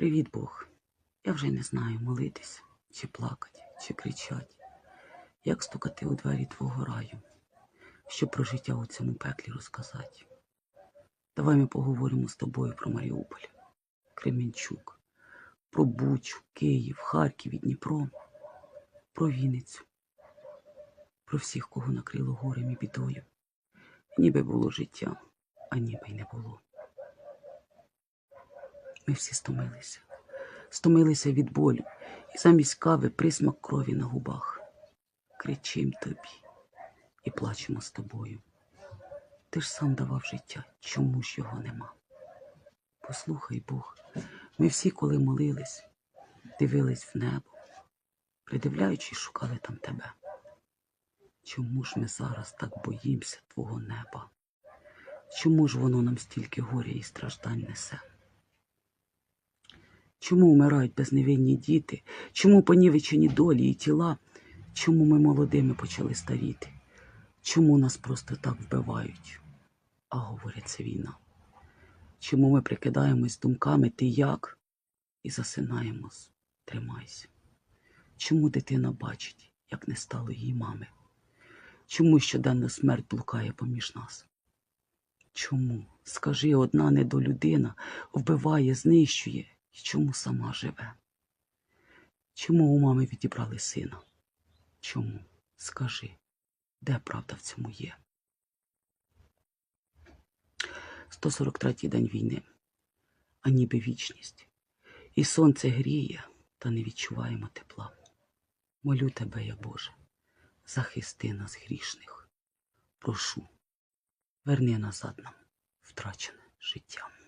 Привіт, Бог. Я вже не знаю, молитись, чи плакати, чи кричать, як стукати у двері твого раю, щоб про життя у цьому пеклі розказати. Давай ми поговоримо з тобою про Маріуполь, Кременчук, про Бучу, Київ, Харків і Дніпро, про Вінницю, про всіх, кого накрило горем і бідою. Ніби було життя, а ніби й не було. Ми всі стомилися. Стомилися від болю, і замість кави присмак крові на губах. Кричим тобі і плачемо з тобою. Ти ж сам давав життя, чому ж його нема? Послухай, Бог, ми всі, коли молились, дивились в небо, придивляючись, шукали там тебе. Чому ж ми зараз так боїмося твого неба? Чому ж воно нам стільки горя і страждань несе? Чому вмирають безневинні діти? Чому понівечені долі і тіла? Чому ми молодими почали старіти? Чому нас просто так вбивають? А говорять, це війна. Чому ми прикидаємось думками ти як і засинаємось? Тримайся. Чому дитина бачить, як не стало її мами? Чому щоденно смерть блукає поміж нас? Чому, скажи, одна недолюдина вбиває, знищує, і чому сама живе? Чому у мами відібрали сина? Чому? Скажи, де правда в цьому є? 143-й день війни, а ніби вічність. І сонце гріє, та не відчуваємо тепла. Молю тебе, я Боже, захисти нас грішних. Прошу, верни назад нам втрачене життя.